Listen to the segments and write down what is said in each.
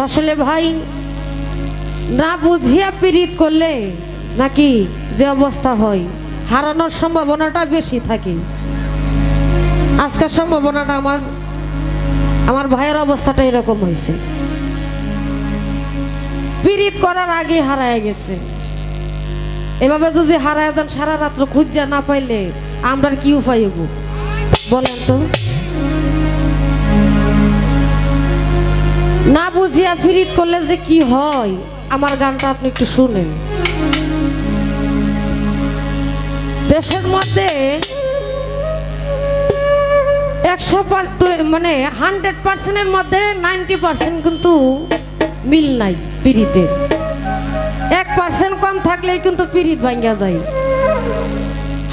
আসলে ভাই, না বুঝিয়া পীড়িত করলে নাকি যে অবস্থা হয়? হারানোর সম্ভাবনাটা বেশি থাকে। আজকের সম্ভাবনাটা আমার আমার ভাইয়ের অবস্থাটা এরকম হয়েছে। পীড়িত করার আগে হারায় গেছে। এভাবে যদি হারায় দেন সারা রাত্র খুঁজা না পাইলে আমরা কি উপায় হব বলেন তো। না বুঝিয়া ফিরিত করলে যে কি হয়? আমার গানটা আপনি একটু শুনেন। দেশের মধ্যে একশো মানে হান্ড্রেড পার্সেন্টের মধ্যে নাইনটি পার্সেন্ট কিন্তু মিল নাই পিড়িতের। এক পার্সেন্ট কম থাকলেই কিন্তু পিড়িত ভাঙ্গা যায়।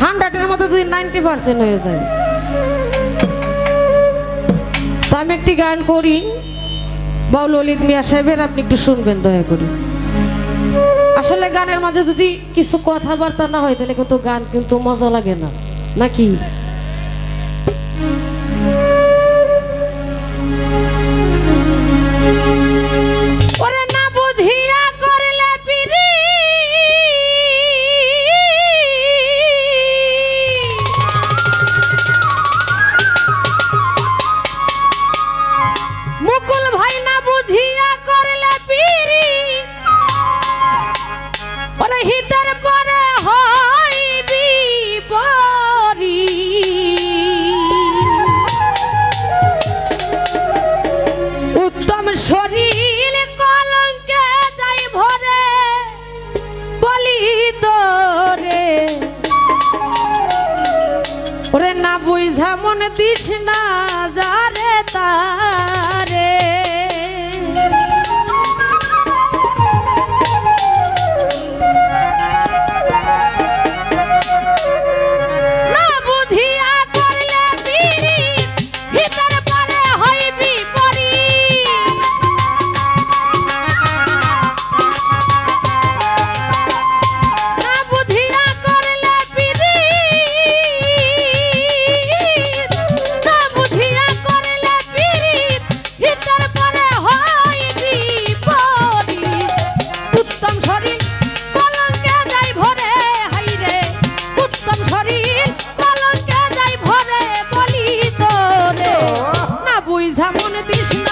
হান্ড্রেডের মধ্যে যদি নাইনটি পার্সেন্ট হয়ে যায়। তো আমি একটি গান করি। বাউল ললিত মিয়া সাহেবের আপনি একটু শুনবেন, দয়া করে। আসলে গানের মাঝে যদি কিছু কথাবার্তা না হয়, তাহলে কত গান কিন্তু মজা লাগে না। নাকি? বুঝিয়া করলে পিরি। ওরে হিতের পরে হইবি পরি উত্তম শরীর কলঙ্কে যাই ভরে, বলি তোরে। ওরে না বুঝা মনে দিস না যারে তারে। না বুঝা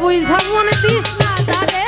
বুঝা মনে দিস না তারে